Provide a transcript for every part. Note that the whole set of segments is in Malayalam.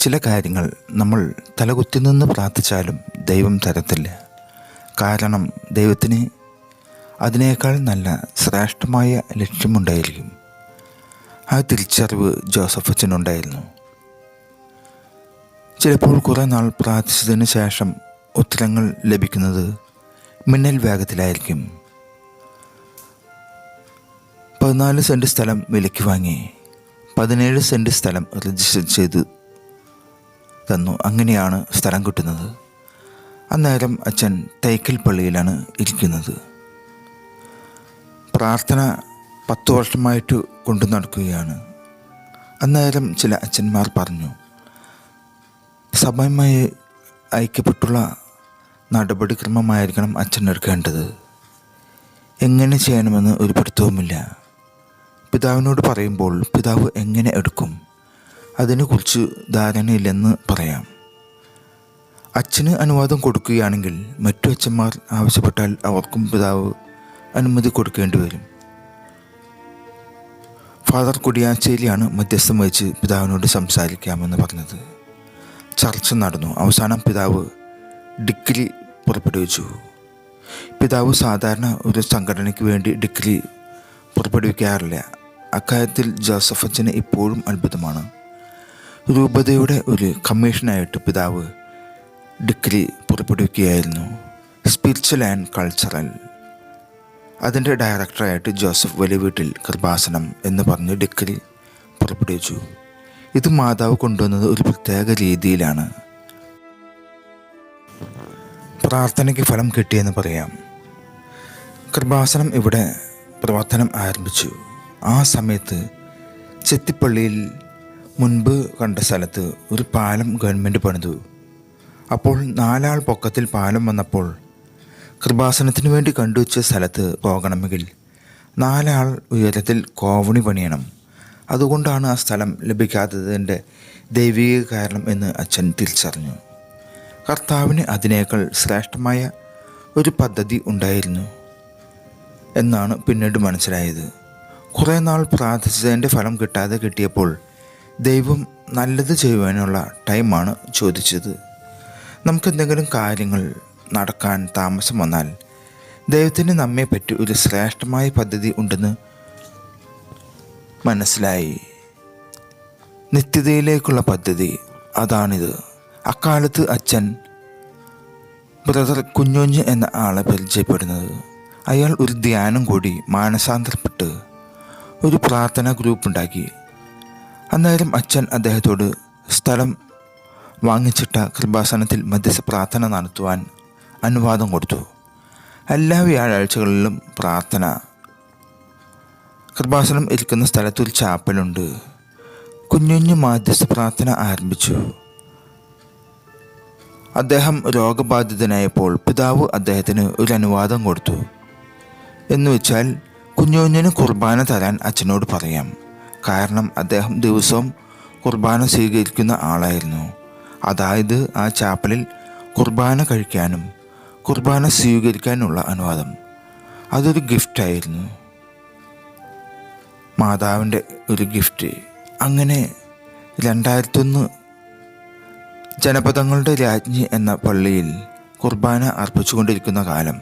ചില കാര്യങ്ങൾ നമ്മൾ തലകുത്തി നിന്ന് പ്രാർത്ഥിച്ചാലും ദൈവം തരത്തില്ല. കാരണം ദൈവത്തിന് അതിനേക്കാൾ നല്ല ശ്രേഷ്ഠമായ ലക്ഷ്യമുണ്ടായിരിക്കും. ആ തിരിച്ചറിവ് ജോസഫ് അച്ഛനുണ്ടായിരുന്നു ചിലപ്പോൾ കുറേ നാൾ പ്രാർത്ഥിച്ചതിന് ശേഷം ഉത്തരങ്ങൾ ലഭിക്കുന്നത് മിന്നൽ വേഗത്തിലായിരിക്കും. പതിനാല് സെന്റ് സ്ഥലം വിലയ്ക്ക് വാങ്ങി പതിനേഴ് സെന്റ് സ്ഥലം രജിസ്റ്റർ ചെയ്ത് തന്നു അങ്ങനെയാണ് സ്ഥലം കിട്ടുന്നത്. അന്നേരം അച്ഛൻ തൈക്കൽ പള്ളിയിലാണ് ഇരിക്കുന്നത്. പ്രാർത്ഥന പത്ത് വർഷമായിട്ട് കൊണ്ടു നടക്കുകയാണ്. അന്നേരം ചില അച്ഛന്മാർ പറഞ്ഞു സഭയുമായി ഐക്യപ്പെട്ടുള്ള നടപടിക്രമമായിരിക്കണം അച്ഛൻ എടുക്കേണ്ടത്. എങ്ങനെ ചെയ്യണമെന്ന് ഒരു പിടുത്തവുമില്ല. പിതാവിനോട് പറയുമ്പോൾ പിതാവ് എങ്ങനെ എടുക്കും? അതിനെക്കുറിച്ച് ധാരണയില്ലെന്ന് പറയാം. അച്ഛന് അനുവാദം കൊടുക്കുകയാണെങ്കിൽ മറ്റു അച്ഛന്മാർ ആവശ്യപ്പെട്ടാൽ അവർക്കും പിതാവ് അനുമതി കൊടുക്കേണ്ടി വരും. ഫാദർ കുടിയാച്ചേരിയാണ് മധ്യസ്ഥം വഹിച്ച് പിതാവിനോട് സംസാരിക്കാമെന്ന് പറഞ്ഞത്. ചർച്ച നടന്നു. അവസാനം പിതാവ് ഡിഗ്രി പുറപ്പെടുവിച്ചു. പിതാവ് സാധാരണ ഒരു സംഘടനയ്ക്ക് വേണ്ടി ഡിഗ്രി പുറപ്പെടുവിക്കാറില്ല. അക്കാര്യത്തിൽ ജോസഫ് അച്ഛന് ഇപ്പോഴും അത്ഭുതമാണ്. രൂപതയുടെ ഒരു കമ്മീഷനായിട്ട് പിതാവ് ഡിഗ്രി പുറപ്പെടുവിക്കുകയായിരുന്നു. സ്പിരിച്വൽ ആൻഡ് കൾച്ചറൽ അതിന്റെ ഡയറക്ടറായിട്ട് ജോസഫ് വലിയ വീട്ടിൽ കൃപാസനം എന്ന് പറഞ്ഞ് ഡിഗ്രി പുറപ്പെടുവിച്ചു. ഇത് മാതാവ് കൊണ്ടുവന്നത് ഒരു പ്രത്യേക രീതിയിലാണ്. പ്രാർത്ഥനയ്ക്ക് ഫലം കിട്ടിയെന്ന് പറയാം. കൃപാസനം ഇവിടെ പ്രവർത്തനം ആരംഭിച്ചു. ആ സമയത്ത് ചെത്തിപ്പള്ളിയിൽ മുൻപ് കണ്ട സ്ഥലത്ത് ഒരു പാലം ഗവൺമെന്റ് പണിതു. അപ്പോൾ നാലാൾ പൊക്കത്തിൽ പാലം വന്നപ്പോൾ കൃപാസനത്തിന് വേണ്ടി കണ്ടുവച്ച സ്ഥലത്ത് പോകണമെങ്കിൽ നാലാൾ ഉയരത്തിൽ കോവണി പണിയണം. അതുകൊണ്ടാണ് ആ സ്ഥലം ലഭിക്കാത്തതിന്റെ ദൈവിക കാരണം എന്ന് അച്ഛൻ തിരിച്ചറിഞ്ഞു. കർത്താവിന് അതിനേക്കാൾ ശ്രേഷ്ഠമായ ഒരു പദ്ധതി ഉണ്ടായിരുന്നു എന്നാണ് പിന്നീട് മനസ്സിലായത്. കുറേ നാൾ പ്രാർത്ഥിച്ചതിന്റെ ഫലം കിട്ടാതെ കിട്ടിയപ്പോൾ ദൈവം നല്ലത് ചെയ്യുവാനുള്ള ടൈമാണ് ചോദിച്ചത്. നമുക്ക് എന്തെങ്കിലും കാര്യങ്ങൾ നടക്കാൻ താമസം വന്നാൽ ദൈവത്തിന് നമ്മെ പറ്റി ഒരു ശ്രേഷ്ഠമായ പദ്ധതി ഉണ്ടെന്ന് മനസ്സിലായി. നിത്യതയിലേക്കുള്ള പദ്ധതി അതാണിത്. അക്കാലത്ത് അച്ഛൻ ബ്രദർ കുഞ്ഞുഞ്ഞ് എന്ന ആളെ പരിചയപ്പെടുന്നത്. അയാൾ ഒരു ധ്യാനം കൂടി മാനസാന്തരപ്പെട്ട് ഒരു പ്രാർത്ഥനാ ഗ്രൂപ്പ് ഉണ്ടാക്കി. അന്നേരം അച്ഛൻ അദ്ദേഹത്തോട് സ്ഥലം വാങ്ങിച്ചിട്ട കൃപാസനത്തിൽ മധ്യസ്ഥ പ്രാർത്ഥന നടത്തുവാൻ അനുവാദം കൊടുത്തു. എല്ലാ വ്യാഴാഴ്ചകളിലും പ്രാർത്ഥന. കൃപാസനം ഇരിക്കുന്ന സ്ഥലത്ത് ഒരു ചാപ്പലുണ്ട്. കുഞ്ഞുഞ്ഞു മാധ്യസ്ഥ പ്രാർത്ഥന ആരംഭിച്ചു. അദ്ദേഹം രോഗബാധിതനായപ്പോൾ പിതാവ് അദ്ദേഹത്തിന് ഒരു അനുവാദം കൊടുത്തു. എന്നുവെച്ചാൽ കുഞ്ഞുഞ്ഞിന് കുർബാന തരാൻ അച്ഛനോട് പറയാം. കാരണം അദ്ദേഹം ദിവസവും കുർബാന സ്വീകരിക്കുന്ന ആളായിരുന്നു. അതായത് ആ ചാപ്പലിൽ കുർബാന കഴിക്കാനും കുർബാന സ്വീകരിക്കാനുള്ള അനുവാദം. അതൊരു ഗിഫ്റ്റായിരുന്നു മാതാവിന്റെ ഒരു ഗിഫ്റ്റ് അങ്ങനെ രണ്ടായിരത്തൊന്ന് ജനപദങ്ങളുടെ രാജ്ഞി എന്ന പള്ളിയിൽ കുർബാന അർപ്പിച്ചുകൊണ്ടിരിക്കുന്ന കാലം.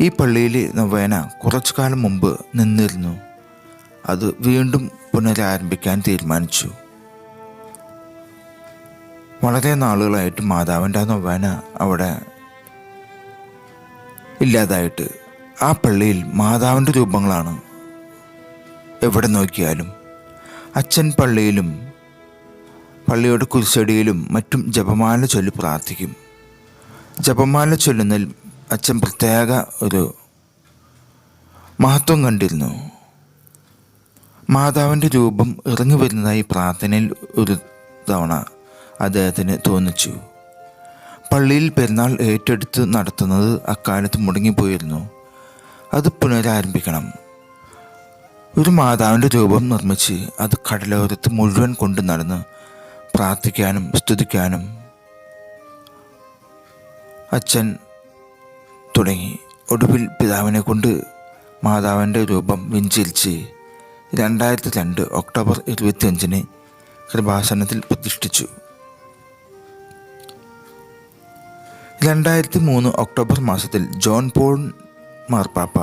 ഈ പള്ളിയിൽ നൊവേന കുറച്ചു കാലം മുമ്പ് നിന്നിരുന്നു. അത് വീണ്ടും പുനരാരംഭിക്കാൻ തീരുമാനിച്ചു. വളരെ നാളുകളായിട്ട് മാതാവിന്റെ ആ നൊവേന അവിടെ ഇല്ലാതായിട്ട് ആ പള്ളിയിൽ മാതാവിന്റെ രൂപങ്ങളാണ് എവിടെ നോക്കിയാലും. അച്ഛൻ പള്ളിയിലും പള്ളിയുടെ കുരിശടിയിലും മറ്റും ജപമാല ചൊല്ലി പ്രാർത്ഥിക്കും. ജപമാല ചൊല്ലുന്നതിൽ അച്ഛൻ പ്രത്യേക ഒരു മഹത്വം കണ്ടിരുന്നു. മാതാവിന്റെ രൂപം ഇറങ്ങി വരുന്നതായി പ്രാർത്ഥനയിൽ ഒരു തവണ അദ്ദേഹത്തിന് തോന്നിച്ചു. പള്ളിയിൽ പെരുന്നാൾ ഏറ്റെടുത്ത് നടത്തുന്നത് അക്കാലത്ത് മുടങ്ങിപ്പോയിരുന്നു. അത് പുനരാരംഭിക്കണം. ഒരു മാതാവിന്റെ രൂപം നിർമ്മിച്ച് അത് കടലോരത്ത് മുഴുവൻ കൊണ്ടു നടന്ന് പ്രാർത്ഥിക്കാനും സ്തുതിക്കാനും അച്ഛൻ തുടങ്ങി. ഒടുവിൽ പിതാവിനെ കൊണ്ട് മാതാവിന്റെ രൂപം വെഞ്ചരിച്ച് രണ്ടായിരത്തി രണ്ട് ഒക്ടോബർ ഇരുപത്തിയഞ്ചിന് കൃപാസനത്തിൽ പ്രതിഷ്ഠിച്ചു. രണ്ടായിരത്തി മൂന്ന് ഒക്ടോബർ മാസത്തിൽ ജോൺ പോൾ മാർപ്പാപ്പ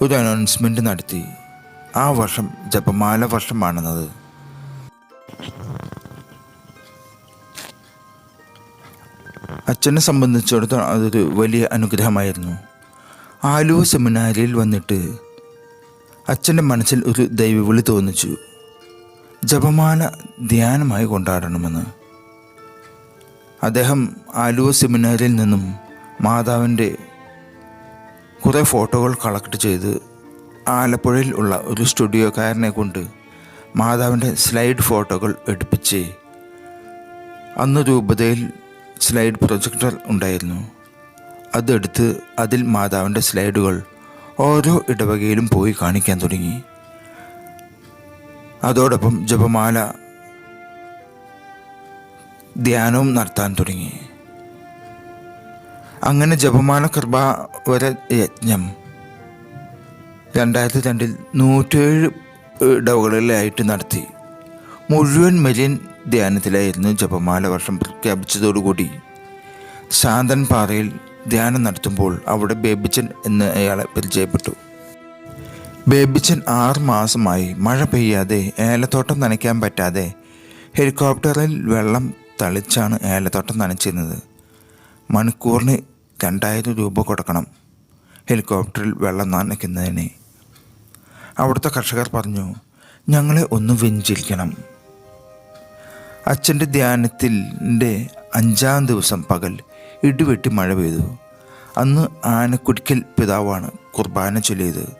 ഒരു അനൗൺസ്മെന്റ് നടത്തി. ആ വർഷം ജപമാല വർഷമാണെന്നത് അച്ഛനെ സംബന്ധിച്ചിടത്തോളം അതൊരു വലിയ അനുഗ്രഹമായിരുന്നു. ആലുവ സെമിനാരിയിൽ വന്നിട്ട് അച്ഛന്റെ മനസ്സിൽ ഒരു ദൈവവിളി തോന്നിച്ചു. ജപമാന ധ്യാനമായി കൊണ്ടാടണമെന്ന്. അദ്ദേഹം ആലുവ സെമിനാരിൽ നിന്നും മാതാവിന്റെ കുറേ ഫോട്ടോകൾ കളക്ട് ചെയ്ത് ആലപ്പുഴയിൽ ഉള്ള ഒരു സ്റ്റുഡിയോക്കാരനെ കൊണ്ട് മാതാവിന്റെ സ്ലൈഡ് ഫോട്ടോകൾ എടുപ്പിച്ച് അന്ന് രൂപതയിൽ സ്ലൈഡ് പ്രൊജക്ടർ ഉണ്ടായിരുന്നു. അതെടുത്ത് അതിൽ മാതാവിന്റെ സ്ലൈഡുകൾ ഓരോ ഇടവകയിലും പോയി കാണിക്കാൻ തുടങ്ങി. അതോടൊപ്പം ജപമാല ധ്യാനവും നടത്താൻ തുടങ്ങി. അങ്ങനെ ജപമാല കൃപാവര യജ്ഞം. രണ്ടായിരത്തി രണ്ടിൽ നൂറ്റേഴ് ഇടവകളിലായിട്ട് നടത്തി. മുഴുവൻ മരിയൻ ധ്യാനത്തിലായിരുന്നു ജപമാല വർഷം പ്രഖ്യാപിച്ചതോടുകൂടി. ശാന്തൻ പാറയിൽ ധ്യാനം നടത്തുമ്പോൾ അവിടെ ബേബിച്ചൻ എന്ന് അയാളെ പരിചയപ്പെട്ടു. ബേബിച്ചൻ ആറ് മാസമായി മഴ പെയ്യാതെ ഏലത്തോട്ടം നനയ്ക്കാൻ പറ്റാതെ ഹെലികോപ്റ്ററിൽ വെള്ളം തളിച്ചാണ് ഏലത്തോട്ടം നനച്ചിരുന്നത്. മണിക്കൂറിന് രണ്ടായിരം രൂപ കൊടുക്കണം ഹെലികോപ്റ്ററിൽ വെള്ളം നനയ്ക്കുന്നതിന്. അവിടുത്തെ കർഷകർ പറഞ്ഞു ഞങ്ങളെ ഒന്ന് വെഞ്ചിരിക്കണം. അച്ഛന്റെ ധ്യാനത്തിന്റെ അഞ്ചാം ദിവസം പകൽ ഇടിവെട്ടി മഴ പെയ്തു. അന്ന് ആനക്കുടിക്കൽ പിതാവാണ് കുർബാന ചൊല്ലിയത്.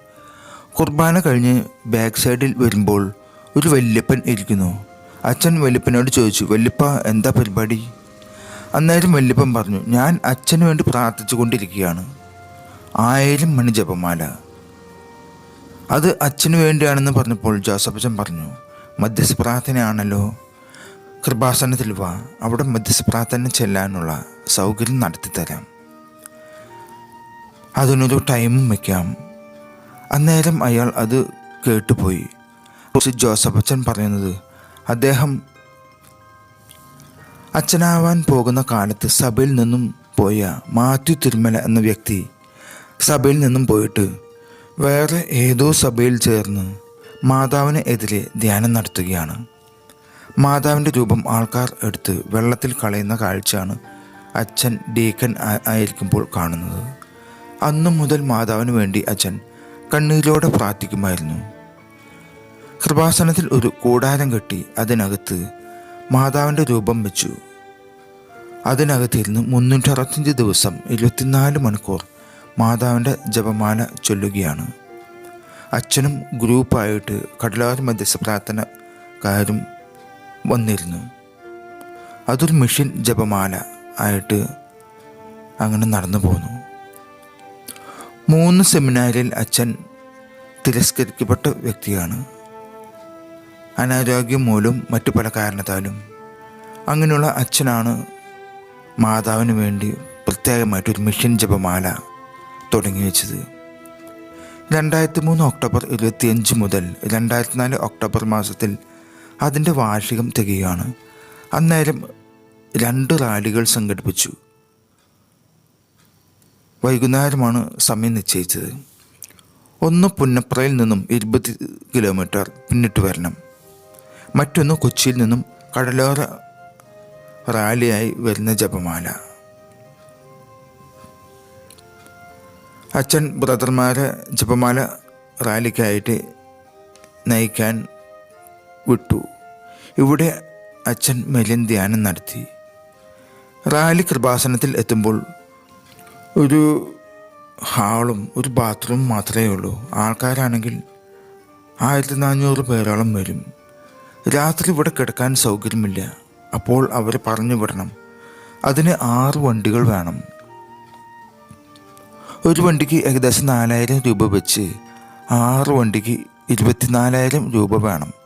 കുർബാന കഴിഞ്ഞ് ബാക്ക് സൈഡിൽ വരുമ്പോൾ ഒരു വല്യപ്പൻ ഇരിക്കുന്നു. അച്ഛൻ വല്യപ്പനോട് ചോദിച്ചു വല്യപ്പ എന്താ പരിപാടി? അന്നേരം വല്യപ്പൻ പറഞ്ഞു ഞാൻ അച്ഛന് വേണ്ടി പ്രാർത്ഥിച്ചു കൊണ്ടിരിക്കുകയാണ്. ആയിരം മണി ജപമാല. അത് അച്ഛന് വേണ്ടിയാണെന്ന് പറഞ്ഞപ്പോൾ ജോസഫച്ചൻ പറഞ്ഞു മധ്യസ്ഥ പ്രാർത്ഥനയാണല്ലോ. കൃപാസനത്തിൽ വാ. അവിടെ മധ്യസ്ഥ പ്രാർത്ഥന ചെല്ലാനുള്ള സൗകര്യം നടത്തിത്തരാം. അതിനൊരു ടൈമും വയ്ക്കാം. അന്നേരം അയാൾ അത് കേട്ടുപോയി. ജോസഫ് അച്ഛൻ പറയുന്നത് അദ്ദേഹം അച്ഛനാവാൻ പോകുന്ന കാലത്ത് സഭയിൽ നിന്നും പോയ മാത്യു തിരുമല എന്ന വ്യക്തി സഭയിൽ നിന്നും പോയിട്ട് വേറെ ഏതോ സഭയിൽ ചേർന്ന് മാതാവിന് എതിരെ ധ്യാനം നടത്തുകയാണ്. മാതാവിന്റെ രൂപം ആൾക്കാർ എടുത്ത് വെള്ളത്തിൽ കളയുന്ന കാഴ്ചയാണ് അച്ഛൻ ഡീക്കൻ ആയിരിക്കുമ്പോൾ കാണുന്നത്. അന്നു മുതൽ മാതാവിന് വേണ്ടി അച്ഛൻ കണ്ണീരോടെ പ്രാർത്ഥിക്കുമായിരുന്നു. കൃപാസനത്തിൽ ഒരു കൂടാരം കെട്ടി അതിനകത്ത് മാതാവിന്റെ രൂപം വെച്ചു. അതിനകത്തിരുന്ന് മുന്നൂറ്ററുപത്തഞ്ച് ദിവസം ഇരുപത്തിനാല് മണിക്കൂർ മാതാവിന്റെ ജപമാല ചൊല്ലുകയാണ്. അച്ഛനും ഗ്രൂപ്പായിട്ട് കടലാർ മധ്യസ്ഥ പ്രാർത്ഥനക്കാരും വന്നിരുന്നു. അതൊരു മിഷൻ ജപമാല ആയിട്ട് അങ്ങനെ നടന്നു പോന്നു. മൂന്ന് സെമിനാരിൽ അച്ഛൻ തിരസ്കരിക്കപ്പെട്ട വ്യക്തിയാണ്. അനാരോഗ്യം മൂലം മറ്റു പല കാരണത്താലും അങ്ങനെയുള്ള അച്ഛനാണ് മാതാവിന് വേണ്ടി പ്രത്യേകമായിട്ടൊരു മിഷൻ ജപമാല തുടങ്ങി വെച്ചത്. രണ്ടായിരത്തി മൂന്ന് ഒക്ടോബർ ഇരുപത്തിയഞ്ച് മുതൽ രണ്ടായിരത്തി നാല് ഒക്ടോബർ മാസത്തിൽ അതിന്റെ വാർഷികം തികയാണ്. അന്നേരം രണ്ട് റാലികൾ സംഘടിപ്പിച്ചു. വൈകുന്നേരമാണ് സമയം നിശ്ചയിച്ചത്. ഒന്ന് പുന്നപ്രയിൽ നിന്നും ഇരുപത് കിലോമീറ്റർ പിന്നിട്ട് വരണം. മറ്റൊന്ന് കൊച്ചിയിൽ നിന്നും കടലോര റാലിയായി വരുന്ന ജപമാല. അച്ഛൻ ബ്രദർമാരെ ജപമാല റാലിക്കായിട്ട് നയിക്കാൻ വിട്ടു. ഇവിടെ അച്ഛൻ മെലിൻ ധ്യാനം നടത്തി. റാലി കൃപാസനത്തിൽ എത്തുമ്പോൾ ഒരു ഹാളും ഒരു ബാത്റൂം മാത്രമേ ഉള്ളൂ. ആൾക്കാരാണെങ്കിൽ ആയിരത്തി നാനൂറ് പേരോളം വരും. രാത്രി ഇവിടെ കിടക്കാൻ സൗകര്യമില്ല. അപ്പോൾ അവരെ പറഞ്ഞു വിടണം. അതിന് ആറ് വണ്ടികൾ വേണം. ഒരു വണ്ടിക്ക് ഏകദേശം നാലായിരം രൂപ വെച്ച് ആറ് വണ്ടിക്ക് ഇരുപത്തിനാലായിരം രൂപ വേണം.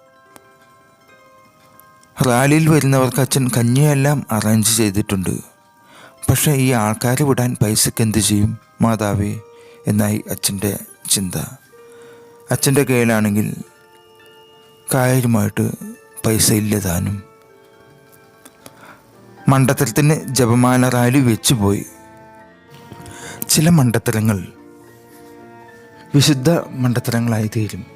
റാലിയിൽ വരുന്നവർക്ക് അച്ഛൻ കഞ്ഞിയെല്ലാം അറേഞ്ച് ചെയ്തിട്ടുണ്ട്. പക്ഷേ ഈ ആൾക്കാർ വിടാൻ പൈസക്ക് എന്ത് ചെയ്യും? മാതാവേ എന്നായി അച്ഛന്റെ ചിന്ത. അച്ഛന്റെ കയ്യിലാണെങ്കിൽ കാര്യമായിട്ട് പൈസ ഇല്ല താനും. ജപമാല റാലി വെച്ചുപോയി. ചില മണ്ടത്തരങ്ങൾ വിശുദ്ധ മണ്ടത്തരങ്ങളായി തീരും.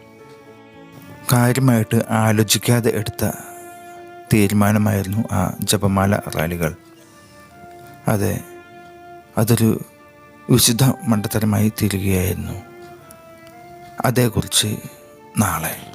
കാര്യമായിട്ട് ആലോചിക്കാതെ എടുത്ത തീരുമാനമായിരുന്നു ആ ജപമാല റാലികൾ. അതെ അതൊരു വിശുദ്ധ മണ്ഡലമായി തീരുകയായിരുന്നു. അതേക്കുറിച്ച് നാളെ.